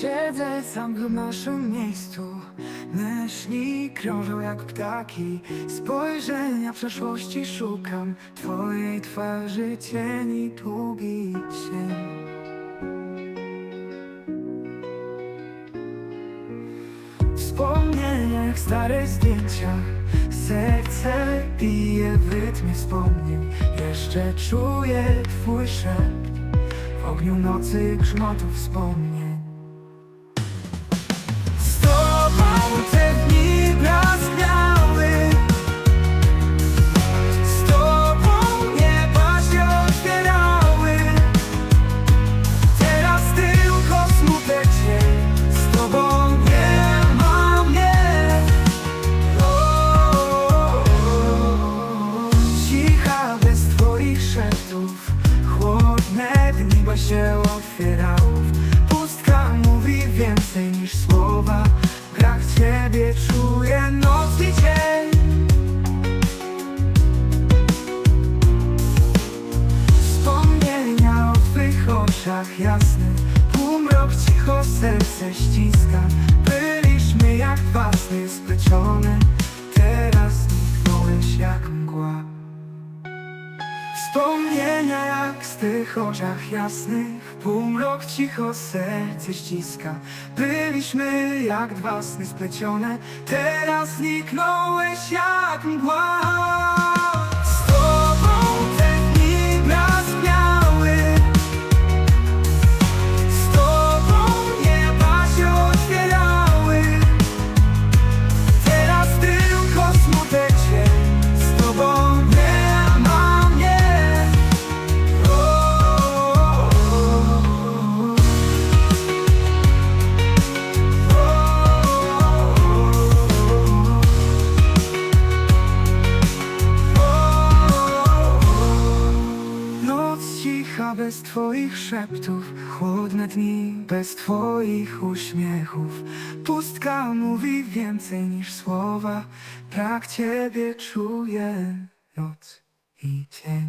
Siedzę sam w naszym miejscu. Myśli krążą jak ptaki. Spojrzenia przeszłości szukam. Twojej twarzy cieni długi cień Wspomnienia jak stare zdjęcia. Serce bije w rytmie wspomnień. Jeszcze czuję twój szept. W ogniu nocy grzmotu wspomnień tobą te dni blaskniały Z tobą nieba się otwierały. Teraz tylko smutek cień Z tobą nie ma mnie. Cicha bez twoich szeptów. Chłodne dni, bo się otwierały. Pustka mówi więcej niż słowa oczach jasnych Półmrok cicho serce ściska. Byliśmy jak dwa sny splecione Teraz zniknąłeś jak mgła. Wspomnienia jak z tych oczach jasnych. Półmrok cicho serce ściska. Byliśmy jak dwa sny splecione Teraz zniknąłeś jak mgła bez twoich szeptów Chłodne dni bez twoich uśmiechów. Pustka mówi więcej niż słowa Brak ciebie czuję noc i dzień